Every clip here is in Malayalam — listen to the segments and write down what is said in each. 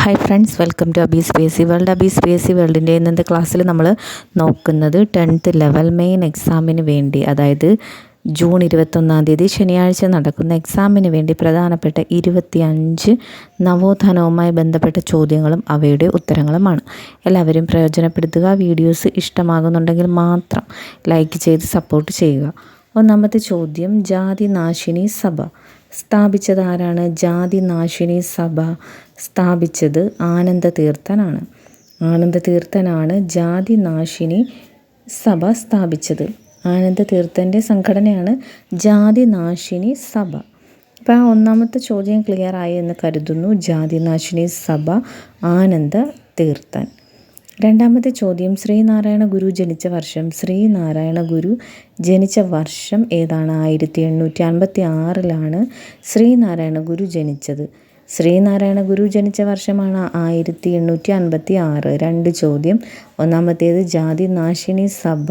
Hi friends welcome to Abee's P S C world Abee's P S C വേൾഡിന്റെ ഇന്നത്തെ ക്ലാസ്സിൽ നമ്മൾ നോക്കുന്നത് ടെൻത്ത് ലെവൽ മെയിൻ എക്സാമിന് വേണ്ടി അതായത് ജൂൺ ഇരുപത്തൊന്നാം തീയതി ശനിയാഴ്ച നടക്കുന്ന എക്സാമിന് വേണ്ടി പ്രധാനപ്പെട്ട ഇരുപത്തിയഞ്ച് നവോത്ഥാനവുമായി ബന്ധപ്പെട്ട ചോദ്യങ്ങളും അവയുടെ ഉത്തരങ്ങളുമാണ്. എല്ലാവരും പ്രയോജനപ്പെടുത്തുക. വീഡിയോസ് ഇഷ്ടമാകുന്നുണ്ടെങ്കിൽ മാത്രം ലൈക്ക് ചെയ്ത് സപ്പോർട്ട് ചെയ്യുക. ഒന്നാമത്തെ ചോദ്യം ജാതി നാശിനി സഭ. സ്ഥാപിച്ചത് ആരാണ് ജാതി നാശിനി സഭ സ്ഥാപിച്ചത് ആനന്ദ തീർത്ഥനാണ് ആനന്ദ തീർത്ഥനാണ് ജാതി നാശിനി സഭ സ്ഥാപിച്ചത്. ആനന്ദ തീർത്ഥന്റെ സംഘടനയാണ് ജാതിനാശിനി സഭ. അപ്പോൾ ആ ഒന്നാമത്തെ ചോദ്യം ക്ലിയർ ആയി എന്ന് കരുതുന്നു. ജാതിനാശിനി സഭ ആനന്ദ തീർത്ഥൻ രണ്ടാമത്തെ ചോദ്യം ശ്രീനാരായണ ഗുരു ജനിച്ച വർഷം ശ്രീനാരായണ ഗുരു ജനിച്ച വർഷം ഏതാണ്? ആയിരത്തി എണ്ണൂറ്റി അൻപത്തി ആറിലാണ് ശ്രീനാരായണ ഗുരു ജനിച്ചത്. ശ്രീനാരായണ ഗുരു ജനിച്ച വർഷമാണ് ആയിരത്തി എണ്ണൂറ്റി അൻപത്തി ആറ് രണ്ട് ചോദ്യം. ഒന്നാമത്തേത് ജാതി നാശിനി സഭ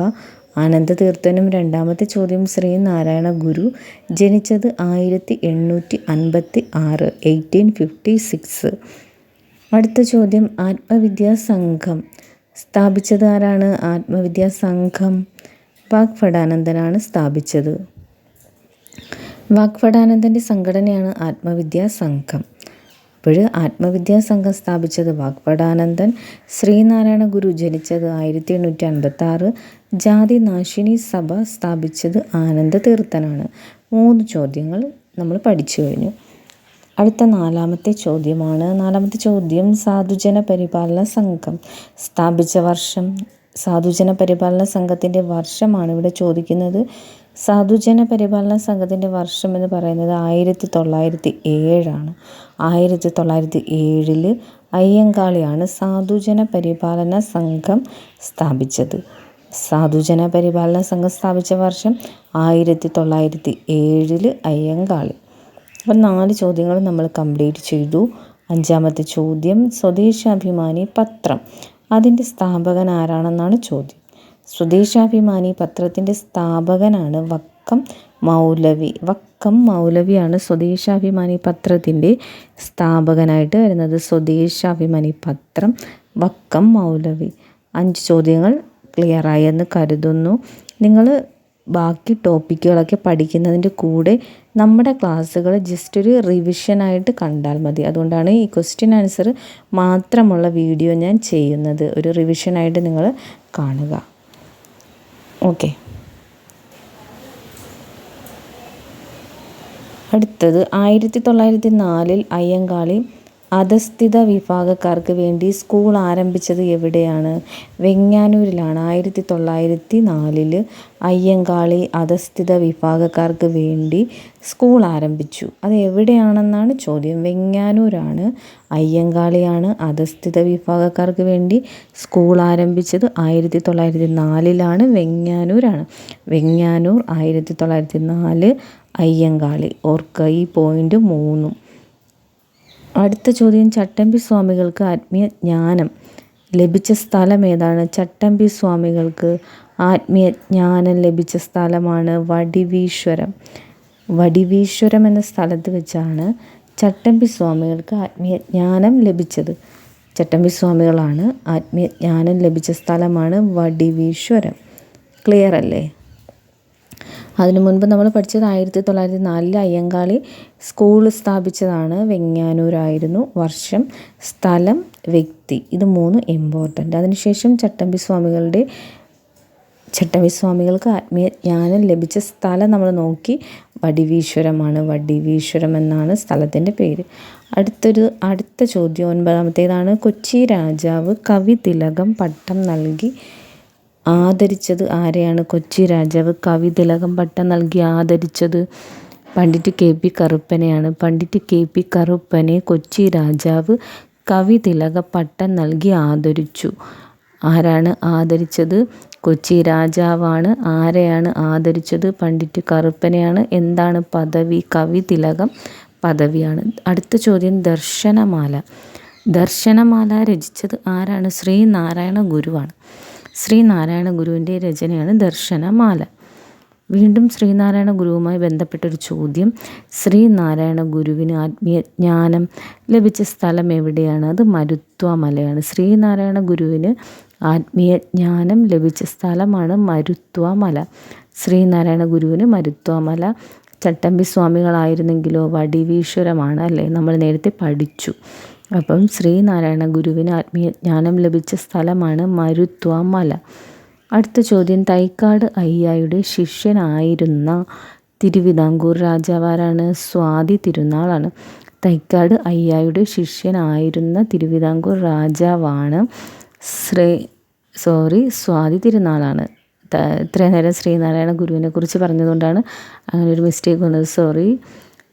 ആനന്ദതീർത്ഥനും രണ്ടാമത്തെ ചോദ്യം ശ്രീനാരായണ ഗുരു ജനിച്ചത് ആയിരത്തി എണ്ണൂറ്റി അൻപത്തി ആറ് എയ്റ്റീൻ ഫിഫ്റ്റി സിക്സ്. അടുത്ത ചോദ്യം ആത്മവിദ്യാ സംഘം. സ്ഥാപിച്ചത് ആരാണ് ആത്മവിദ്യാ സംഘം? വാഗ്ഭടാനന്ദനാണ് സ്ഥാപിച്ചത്. വാഗ്ഭടാനന്ദന്റെ സംഘടനയാണ് ആത്മവിദ്യാ സംഘം. അപ്പോൾ ആത്മവിദ്യാ സംഘം സ്ഥാപിച്ചത് വാഗ്ഭടാനന്ദൻ ശ്രീനാരായണ ഗുരു ജനിച്ചത് ആയിരത്തി എണ്ണൂറ്റി അൻപത്തി ആറ് ജാതി നാശിനി സഭ സ്ഥാപിച്ചത് ആനന്ദ തീർത്ഥനാണ് മൂന്ന് ചോദ്യങ്ങൾ നമ്മൾ പഠിച്ചു കഴിഞ്ഞു. അടുത്ത നാലാമത്തെ ചോദ്യമാണ്. നാലാമത്തെ ചോദ്യം സാധുജന പരിപാലന സംഘം സ്ഥാപിച്ച വർഷം. സാധുജന പരിപാലന സംഘത്തിന്റെ വർഷമാണ് ഇവിടെ ചോദിക്കുന്നത്. സാധുജന പരിപാലന സംഘത്തിന്റെ വർഷം എന്ന് പറയുന്നത് ആയിരത്തി തൊള്ളായിരത്തി ഏഴാണ് ആയിരത്തി തൊള്ളായിരത്തി ഏഴിൽ അയ്യങ്കാളിയാണ് സാധുജന പരിപാലന സംഘം സ്ഥാപിച്ചത്. സാധുജന പരിപാലന സംഘം സ്ഥാപിച്ച വർഷം ആയിരത്തി തൊള്ളായിരത്തി ഏഴിൽ അയ്യങ്കാളി. അപ്പം നാല് ചോദ്യങ്ങൾ നമ്മൾ കംപ്ലീറ്റ് ചെയ്തു. അഞ്ചാമത്തെ ചോദ്യം സ്വദേശാഭിമാനി പത്രം. അതിന്റെ സ്ഥാപകൻ ആരാണെന്നാണ് ചോദ്യം. സ്വദേശാഭിമാനി പത്രത്തിന്റെ സ്ഥാപകനാണ് വക്കം മൗലവി. വക്കം മൗലവിയാണ് സ്വദേശാഭിമാനി പത്രത്തിന്റെ സ്ഥാപകനായിട്ട് വരുന്നത്. സ്വദേശാഭിമാനി പത്രം വക്കം മൗലവി. അഞ്ച് ചോദ്യങ്ങൾ ക്ലിയറായി എന്ന് കരുതുന്നു. നിങ്ങൾ ബാക്കി ടോപ്പിക്കുകളൊക്കെ പഠിക്കുന്നതിന്റെ കൂടെ നമ്മുടെ ക്ലാസ്സുകൾ ജസ്റ്റ് ഒരു റിവിഷനായിട്ട് കണ്ടാൽ മതി. അതുകൊണ്ടാണ് ഈ ക്വസ്റ്റ്യൻ ആൻസർ മാത്രമുള്ള വീഡിയോ ഞാൻ ചെയ്യുന്നത്. ഒരു റിവിഷനായിട്ട് നിങ്ങൾ കാണുക. ഓക്കെ അടുത്തത് ആയിരത്തി തൊള്ളായിരത്തി നാലിൽ അയ്യങ്കാളി അധസ്ഥിത വിഭാഗക്കാർക്ക് വേണ്ടി സ്കൂൾ ആരംഭിച്ചത് എവിടെയാണ്? വെങ്ങാനൂരിലാണ്. ആയിരത്തി തൊള്ളായിരത്തി നാലിൽ അയ്യങ്കാളി അധസ്ഥിത വിഭാഗക്കാർക്ക് വേണ്ടി സ്കൂൾ ആരംഭിച്ചു. അത് എവിടെയാണെന്നാണ് ചോദ്യം. വെങ്ങാനൂരാണ് അയ്യങ്കാളിയാണ് അധസ്ഥിത വിഭാഗക്കാർക്ക് വേണ്ടി സ്കൂൾ ആരംഭിച്ചത്. ആയിരത്തി തൊള്ളായിരത്തി നാലിലാണ് വെങ്ങാനൂരാണ്. വെങ്ങാനൂർ ആയിരത്തി തൊള്ളായിരത്തി നാല് അയ്യങ്കാളി. ഓർക്കുക ഈ പോയിന്റ് മൂന്നും. അടുത്ത ചോദ്യം ചട്ടമ്പി സ്വാമികൾക്ക് ആത്മീയ ജ്ഞാനം. ലഭിച്ച സ്ഥലം ഏതാണ്? ചട്ടമ്പി സ്വാമികൾക്ക് ആത്മീയ ജ്ഞാനം ലഭിച്ച സ്ഥലമാണ് വടിവീശ്വരം. വടിവീശ്വരം എന്ന സ്ഥലത്ത് വെച്ചാണ് ചട്ടമ്പി സ്വാമികൾക്ക് ആത്മീയ ജ്ഞാനം ലഭിച്ചത്. ചട്ടമ്പി സ്വാമികളാണ് ആത്മീയ ജ്ഞാനം ലഭിച്ച സ്ഥലമാണ് വടിവീശ്വരം. ക്ലിയർ അല്ലേ? അതിനു മുൻപ് നമ്മൾ പഠിച്ചത് ആയിരത്തി തൊള്ളായിരത്തി നാലിൽ അയ്യങ്കാളി സ്കൂൾ സ്ഥാപിച്ചതാണ്. വെങ്ങാനൂരായിരുന്നു. വർഷം സ്ഥലം വ്യക്തി. ഇത് മൂന്ന് ഇമ്പോർട്ടന്റ് അതിനുശേഷം ചട്ടമ്പി സ്വാമികളുടെ ചട്ടമ്പി സ്വാമികൾക്ക് ആത്മീയ ജ്ഞാനം ലഭിച്ച സ്ഥലം നമ്മൾ നോക്കി. വടിവീശ്വരമാണ്. വടിവീശ്വരം എന്നാണ് സ്ഥലത്തിന്റെ പേര്. അടുത്തൊരു അടുത്ത ചോദ്യം ഒൻപതാമത്തേതാണ്. കൊച്ചി രാജാവ് കവി തിലകം പട്ടം നൽകി. ആദരിച്ചത് ആരെയാണ്? കൊച്ചി രാജാവ് കവി തിലകം പട്ടം നൽകി ആദരിച്ചത് പണ്ഡിറ്റ് കെ പി കറുപ്പനെയാണ്. പണ്ഡിറ്റ് കെ പി കറുപ്പനെ കൊച്ചി രാജാവ് കവി തിലക പട്ടം നൽകി ആദരിച്ചു. ആരാണ് ആദരിച്ചത്? കൊച്ചി രാജാവാണ്. ആരെയാണ് ആദരിച്ചത്? പണ്ഡിറ്റ് കറുപ്പനെയാണ്. എന്താണ് പദവി? കവി തിലകം പദവിയാണ്. അടുത്ത ചോദ്യം ദർശനമാല. ദർശനമാല രചിച്ചത് ആരാണ്? ശ്രീനാരായണ ഗുരുവാണ്. ശ്രീനാരായണ ഗുരുവിന്റെ രചനയാണ് ദർശനമാല. വീണ്ടും ശ്രീനാരായണ ഗുരുവുമായി ബന്ധപ്പെട്ടൊരു ചോദ്യം. ശ്രീനാരായണ ഗുരുവിന് ആത്മീയജ്ഞാനം ലഭിച്ച സ്ഥലം എവിടെയാണ്? അത് മരുത്വ മലയാണ് ശ്രീനാരായണ ഗുരുവിന് ആത്മീയജ്ഞാനം ലഭിച്ച സ്ഥലമാണ് മരുത്വ മല ശ്രീനാരായണ ഗുരുവിന് മരുത്വ മല ചട്ടമ്പി സ്വാമികളായിരുന്നെങ്കിലോ വടിവീശ്വരമാണ് അല്ലേ? നമ്മൾ നേരത്തെ പഠിച്ചു. അപ്പം ശ്രീനാരായണ ഗുരുവിന് ആത്മീയ ജ്ഞാനം ലഭിച്ച സ്ഥലമാണ് മരുത്വ മല അടുത്ത ചോദ്യം തൈക്കാട് അയ്യായുടെ ശിഷ്യനായിരുന്ന തിരുവിതാംകൂർ രാജാവാരാണ്? സ്വാതി തിരുനാളാണ്. തൈക്കാട് അയ്യായുടെ ശിഷ്യനായിരുന്ന തിരുവിതാംകൂർ രാജാവാണ് ശ്രീ സോറി സ്വാതി തിരുനാളാണ്. ഇത്രയും നേരം ശ്രീനാരായണ ഗുരുവിനെ കുറിച്ച് പറഞ്ഞതുകൊണ്ടാണ് അങ്ങനെ ഒരു മിസ്റ്റേക്ക് വന്നത്. സോറി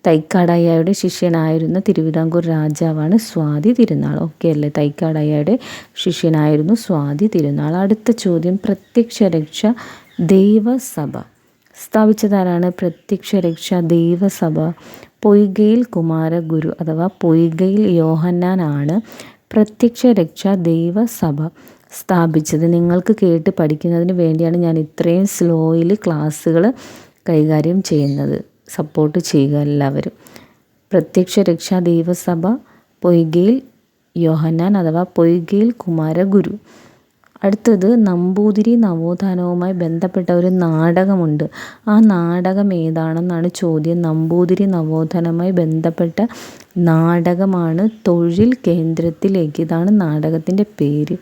തൈക്കാടയ്യയുടെ ശിഷ്യനായിരുന്ന തിരുവിതാംകൂർ രാജാവാണ് സ്വാതി തിരുനാൾ. ഓക്കെ അല്ലേ? തൈക്കാടയ്യയുടെ ശിഷ്യനായിരുന്നു സ്വാതി തിരുനാൾ. അടുത്ത ചോദ്യം പ്രത്യക്ഷ രക്ഷ ദൈവസഭ. സ്ഥാപിച്ചതാരാണ് പ്രത്യക്ഷ രക്ഷ ദൈവസഭ? പൊയ്കയിൽ കുമാരഗുരു അഥവാ പൊയ്കയിൽ യോഹന്നാനാണ് പ്രത്യക്ഷ രക്ഷ ദൈവസഭ സ്ഥാപിച്ചത്. നിങ്ങൾക്ക് കേട്ട് പഠിക്കുന്നതിന് വേണ്ടിയാണ് ഞാൻ ഇത്രയും സ്ലോയിൽ ക്ലാസ്സുകൾ കൈകാര്യം ചെയ്യുന്നത്. സപ്പോർട്ട് ചെയ്യുക എല്ലാവരും. പ്രത്യക്ഷ രക്ഷാ ദൈവസഭ പൊയ്കയിൽ യോഹന്നാൻ അഥവാ പൊയ്കയിൽ കുമാരഗുരു അടുത്തത് നമ്പൂതിരി നവോത്ഥാനവുമായി ബന്ധപ്പെട്ട ഒരു നാടകമുണ്ട്. ആ നാടകം ഏതാണെന്നാണ് ചോദ്യം. നമ്പൂതിരി നവോത്ഥാനവുമായി ബന്ധപ്പെട്ട നാടകമാണ് തൊഴിൽ കേന്ദ്രത്തിലേക്ക്. ഇതാണ് നാടകത്തിന്റെ പേര്.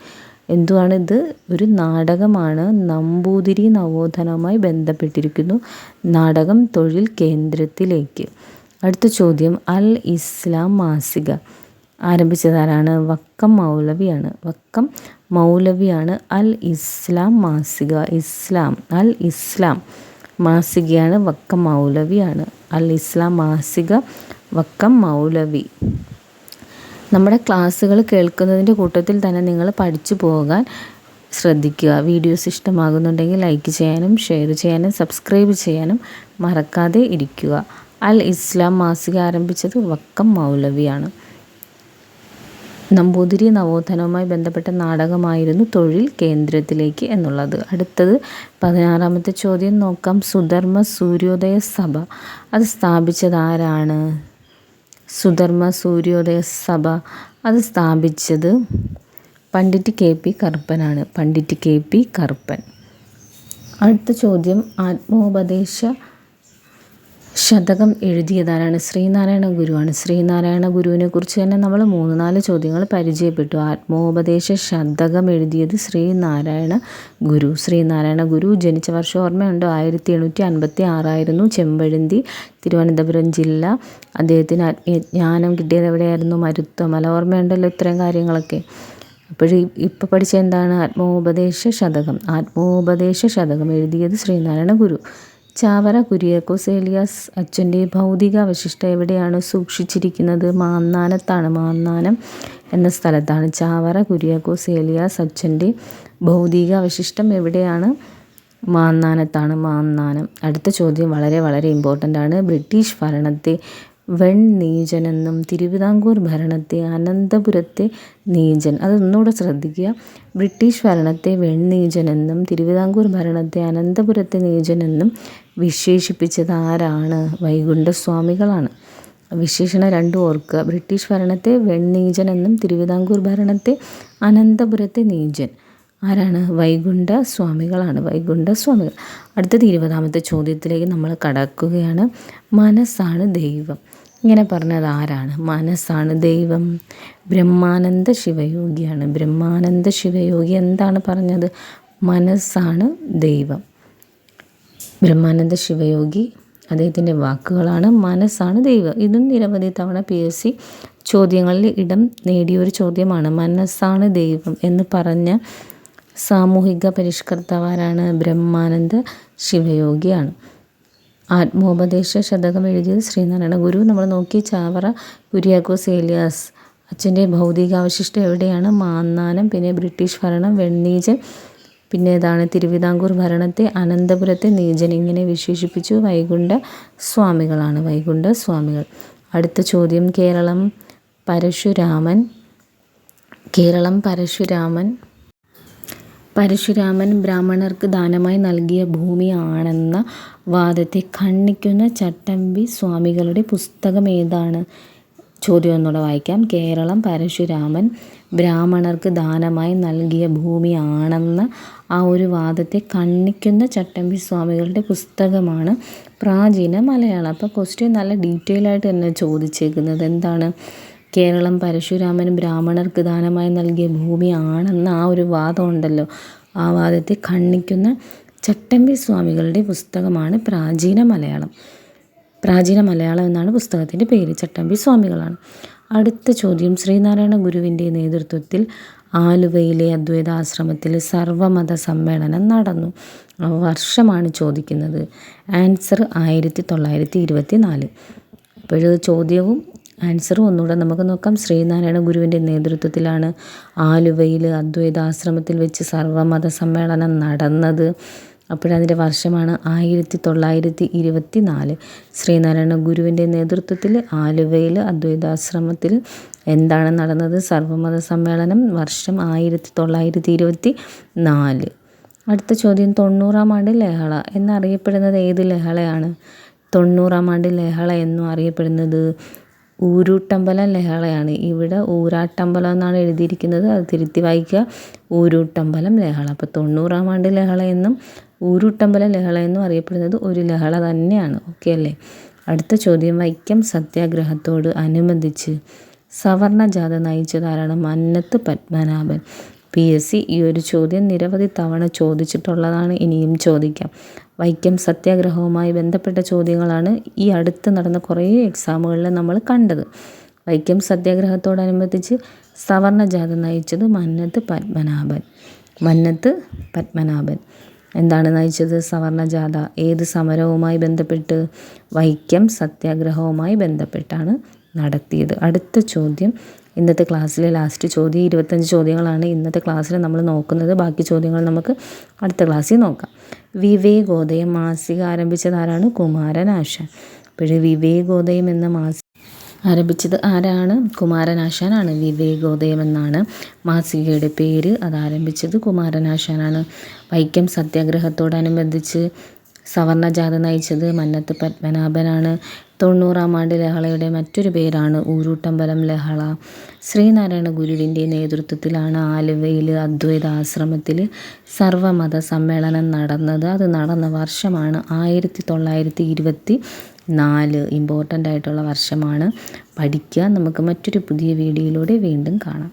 എന്തുവാണ് ഇത് ഒരു നാടകമാണ് നമ്പൂതിരി നവോത്ഥാനവുമായി ബന്ധപ്പെട്ടിരിക്കുന്നു. നാടകം തൊഴിൽ കേന്ദ്രത്തിലേക്ക്. അടുത്ത ചോദ്യം. അൽ ഇസ്ലാം മാസിക. ആരംഭിച്ചതാരാണ്? വക്കം മൗലവിയാണ്. വക്കം മൗലവിയാണ് അൽ ഇസ്ലാം മാസിക. ഇസ്ലാം. അൽ ഇസ്ലാം മാസികയാണ് വക്കം മൗലവിയാണ്. അൽ ഇസ്ലാം മാസിക വക്കം മൗലവി. നമ്മുടെ ക്ലാസ്സുകൾ കേൾക്കുന്നതിന്റെ കൂട്ടത്തിൽ തന്നെ നിങ്ങൾ പഠിച്ചു പോകാൻ ശ്രദ്ധിക്കുക. വീഡിയോസ് ഇഷ്ടമാകുന്നുണ്ടെങ്കിൽ ലൈക്ക് ചെയ്യാനും ഷെയർ ചെയ്യാനും സബ്സ്ക്രൈബ് ചെയ്യാനും മറക്കാതെ ഇരിക്കുക. അൽ ഇസ്ലാം മാസിക ആരംഭിച്ചത് വക്കം മൗലവിയാണ്. നമ്പൂതിരി നവോത്ഥാനവുമായി ബന്ധപ്പെട്ട നാടകമായിരുന്നു തൊഴിൽ കേന്ദ്രത്തിലേക്ക് എന്നുള്ളത്. അടുത്തത് പതിനാറാമത്തെ ചോദ്യം നോക്കാം. സുധർമ്മ സൂര്യോദയ സഭ. അത് സ്ഥാപിച്ചത് ആരാണ്? സുധർമ്മ സൂര്യോദയ സഭ അത് സ്ഥാപിച്ചത് Pandit K P കറുപ്പനാണ്. Pandit K P Karuppan. അടുത്ത ചോദ്യം ആത്മോപദേശ ശതകം എഴുതിയതാരാണ്? ശ്രീനാരായണ ഗുരുവാണ്. ശ്രീനാരായണ ഗുരുവിനെ കുറിച്ച് തന്നെ നമ്മൾ മൂന്ന് നാല് ചോദ്യങ്ങൾ പരിചയപ്പെട്ടു. ആത്മോപദേശ ശതകം എഴുതിയത് ശ്രീനാരായണ ഗുരു. ശ്രീനാരായണ ഗുരു ജനിച്ച വർഷം ഓർമ്മയുണ്ടോ? ആയിരത്തി എണ്ണൂറ്റി അൻപത്തി ആറായിരുന്നു ചെമ്പഴന്തി തിരുവനന്തപുരം ജില്ല. അദ്ദേഹത്തിന് ആത്മീയജ്ഞാനം കിട്ടിയത് എവിടെയായിരുന്നു? മരുത്വമല. ഓർമ്മയുണ്ടല്ലോ ഇത്രയും കാര്യങ്ങളൊക്കെ. അപ്പോഴീ ഇപ്പോൾ പഠിച്ച എന്താണ്? ആത്മോപദേശ ശതകം. ആത്മോപദേശ ശതകം എഴുതിയത് ശ്രീനാരായണ ഗുരു. ചാവറ കുര്യാക്കോസ് ഏലിയാസ് അച്ഛന്റെ ഭൗതിക അവശിഷ്ടം എവിടെയാണ് സൂക്ഷിച്ചിരിക്കുന്നത്? മാന്നാനത്താണ് മാന്നാനം എന്ന സ്ഥലത്താണ്. ചാവറ കുര്യാക്കോസ് ഏലിയാസ് അച്ഛന്റെ ഭൗതിക അവശിഷ്ടം എവിടെയാണ്? മാന്നാനത്താണ് മാന്നാനം. അടുത്ത ചോദ്യം വളരെ വളരെ ഇമ്പോർട്ടന്റ് ആണ്. ബ്രിട്ടീഷ് ഭരണത്തെ വെൺ നീജനെന്നും തിരുവിതാംകൂർ ഭരണത്തെ അനന്തപുരത്തെ നീചൻ. അതൊന്നുകൂടെ ശ്രദ്ധിക്കുക. ബ്രിട്ടീഷ് ഭരണത്തെ വെൺ നീജനെന്നും തിരുവിതാംകൂർ ഭരണത്തെ അനന്തപുരത്തെ നീചനെന്നും വിശേഷിപ്പിച്ചത് ആരാണ് വൈകുണ്ഠസ്വാമികളാണ്. വിശേഷണം രണ്ടും ഓർക്കുക ബ്രിട്ടീഷ് ഭരണത്തെ വെണ്ണീജൻ എന്നും തിരുവിതാംകൂർ ഭരണത്തെ അനന്തപുരത്തെ നീജൻ. ആരാണ്? വൈകുണ്ഠ സ്വാമികളാണ് വൈകുണ്ഠ സ്വാമികൾ അടുത്തത് ഇരുപതാമത്തെ ചോദ്യത്തിലേക്ക് നമ്മൾ കടക്കുകയാണ്. മനസ്സാണ് ദൈവം. ഇങ്ങനെ പറഞ്ഞത് ആരാണ്? മനസ്സാണ് ദൈവം. ബ്രഹ്മാനന്ദ ശിവയോഗിയാണ്. ബ്രഹ്മാനന്ദ ശിവയോഗി എന്താണ് പറഞ്ഞത്? മനസ്സാണ് ദൈവം. ബ്രഹ്മാനന്ദ ശിവയോഗി അദ്ദേഹത്തിന്റെ വാക്കുകളാണ് മനസ്സാണ് ദൈവം. ഇതും നിരവധി തവണ പി എസ് സി ചോദ്യങ്ങളിൽ ഇടം നേടിയൊരു ചോദ്യമാണ്. മനസ്സാണ് ദൈവം എന്ന് പറഞ്ഞ സാമൂഹിക പരിഷ്കർത്താവാരാണ് ബ്രഹ്മാനന്ദ ശിവയോഗിയാണ്. ആത്മോപദേശ ശതകം എഴുതിയത് ശ്രീനാരായണ ഗുരു. നമ്മൾ നോക്കി ചാവറ കുര്യാക്കോസ് ഏലിയാസ് അച്ഛന്റെ ഭൗതികാവശിഷ്ടം എവിടെയാണ്? മാന്നാനം പിന്നെ ബ്രിട്ടീഷ് ഭരണം വെണ്ണീജൻ പിന്നെ ഇതാണ് തിരുവിതാംകൂർ ഭരണത്തെ അനന്തപുരത്തെ നീചൻ ഇങ്ങനെ വിശേഷിപ്പിച്ചു വൈകുണ്ഠ സ്വാമികളാണ് വൈകുണ്ഠ സ്വാമികൾ. അടുത്ത ചോദ്യം കേരളം പരശുരാമൻ കേരളം പരശുരാമൻ. പരശുരാമൻ ബ്രാഹ്മണർക്ക് ദാനമായി നൽകിയ ഭൂമിയാണെന്ന വാദത്തെ ഖണ്ഡിക്കുന്ന ചട്ടമ്പി സ്വാമികളുടെ പുസ്തകം ഏതാണ് ചോദ്യം ഒന്നുകൂടെ വായിക്കാം. കേരളം പരശുരാമൻ ബ്രാഹ്മണർക്ക് ദാനമായി നൽകിയ ഭൂമിയാണെന്ന ആ ഒരു വാദത്തെ കണ്ണിക്കുന്ന ചട്ടമ്പി സ്വാമികളുടെ പുസ്തകമാണ് പ്രാചീന മലയാളം. അപ്പോൾ ക്വസ്റ്റ്യൻ നല്ല ഡീറ്റെയിൽ ആയിട്ട് തന്നെ ചോദിച്ചേക്കുന്നത് എന്താണ്? കേരളം പരശുരാമൻ ബ്രാഹ്മണർക്ക് ദാനമായി നൽകിയ ഭൂമിയാണെന്ന ആ ഒരു വാദം ഉണ്ടല്ലോ. ആ വാദത്തെ കണ്ണിക്കുന്ന ചട്ടമ്പി സ്വാമികളുടെ പുസ്തകമാണ് പ്രാചീന മലയാളം. പ്രാചീന മലയാളം എന്നാണ് പുസ്തകത്തിന്റെ പേര്. ചട്ടമ്പി സ്വാമികളാണ്. അടുത്ത ചോദ്യം. ശ്രീനാരായണ ഗുരുവിന്റെ നേതൃത്വത്തിൽ ആലുവയിലെ അദ്വൈതാശ്രമത്തിൽ സർവമത സമ്മേളനം നടന്നു. വർഷമാണ് ചോദിക്കുന്നത്. ആൻസർ ആയിരത്തി തൊള്ളായിരത്തി ഇരുപത്തി നാല് അപ്പോൾ ചോദ്യവും ആൻസറും ഒന്നുകൂടെ നമുക്ക് നോക്കാം. ശ്രീനാരായണ ഗുരുവിന്റെ നേതൃത്വത്തിലാണ് ആലുവയിൽ അദ്വൈതാശ്രമത്തിൽ വെച്ച് സർവമത സമ്മേളനം നടന്നത്. അപ്പോഴതിന്റെ വർഷമാണ് ആയിരത്തി തൊള്ളായിരത്തി ഇരുപത്തി നാല് ശ്രീനാരായണ ഗുരുവിന്റെ നേതൃത്വത്തിൽ ആലുവയിൽ അദ്വൈതാശ്രമത്തിൽ എന്താണ് നടന്നത്? സർവമത സമ്മേളനം വർഷം ആയിരത്തി തൊള്ളായിരത്തി ഇരുപത്തി നാല് അടുത്ത ചോദ്യം തൊണ്ണൂറാം ആണ്ട് ലഹള എന്നറിയപ്പെടുന്നത് ഏത് ലഹളയാണ്? തൊണ്ണൂറാം ആണ്ട് ലഹള എന്നും അറിയപ്പെടുന്നത് ഊരൂട്ടമ്പലം ലഹളയാണ്. ഇവിടെ ഊരാട്ടമ്പലം എന്നാണ് എഴുതിയിരിക്കുന്നത്. അത് തിരുത്തി വായിക്കുക. ഊരൂട്ടമ്പലം ലഹള. അപ്പോൾ തൊണ്ണൂറാം ആണ്ട് ലഹള എന്നും ഊരൂട്ടമ്പലം ലഹള എന്ന് അറിയപ്പെടുന്നത് ഒരു ലഹള തന്നെയാണ്. ഓക്കെ അല്ലേ? അടുത്ത ചോദ്യം. വൈക്കം സത്യാഗ്രഹത്തോട് അനുബന്ധിച്ച് സവർണ ജാഥ നയിച്ചതാരാണ് Mannath Padmanabhan. P. S. C. ഈ ഒരു ചോദ്യം നിരവധി തവണ ചോദിച്ചിട്ടുള്ളതാണ്. ഇനിയും ചോദിക്കാം. വൈക്കം സത്യാഗ്രഹവുമായി ബന്ധപ്പെട്ട ചോദ്യങ്ങളാണ് ഈ അടുത്ത് നടന്ന കുറേ എക്സാമുകളിൽ നമ്മൾ കണ്ടത്. വൈക്കം സത്യാഗ്രഹത്തോടനുബന്ധിച്ച് സവർണ ജാഥ നയിച്ചത് മന്നത്ത് പത്മനാഭൻ. മന്നത്ത് പത്മനാഭൻ. എന്താണ് നയിച്ചത്? സവർണ ജാഥ ഏത് സമരവുമായി ബന്ധപ്പെട്ട്? വൈക്കം സത്യാഗ്രഹവുമായി ബന്ധപ്പെട്ടാണ് നടത്തിയത്. അടുത്ത ചോദ്യം. ഇന്നത്തെ ക്ലാസ്സിലെ ലാസ്റ്റ് ചോദ്യം. ഇരുപത്തഞ്ച് ചോദ്യങ്ങളാണ് ഇന്നത്തെ ക്ലാസ്സിൽ നമ്മൾ നോക്കുന്നത്. ബാക്കി ചോദ്യങ്ങൾ നമുക്ക് അടുത്ത ക്ലാസ്സിൽ നോക്കാം. വിവേകോദയം മാസിക ആരംഭിച്ചതാരാണ് കുമാരനാശ കുമാരനാശാൻ. അപ്പോൾ വിവേകോദയം എന്ന മാസിക ആരംഭിച്ചത് ആരാണ്? കുമാരനാശാനാണ്. വിവേകോദയം എന്നാണ് മാസികയുടെ പേര്. അത് ആരംഭിച്ചത് കുമാരനാശാനാണ്. വൈക്കം സത്യാഗ്രഹത്തോടനുബന്ധിച്ച് സവർണ ജാഥ നയിച്ചത് മന്നത്ത് പത്മനാഭനാണ്. തൊണ്ണൂറാം ആണ്ട് ലഹളയുടെ മറ്റൊരു പേരാണ് ഊരൂട്ടമ്പലം ലഹള. ശ്രീനാരായണ ഗുരുവിന്റെ നേതൃത്വത്തിലാണ് ആലുവയിൽ അദ്വൈത ആശ്രമത്തിൽ സർവമത സമ്മേളനം നടന്നത്. അത് നടന്ന വർഷമാണ് ആയിരത്തി തൊള്ളായിരത്തി ഇരുപത്തി നാല് ഇമ്പോർട്ടന്റ് ആയിട്ടുള്ള വർഷമാണ്. പഠിക്കുക. നമുക്ക് മറ്റൊരു പുതിയ വീഡിയോയിലൂടെ വീണ്ടും കാണാം.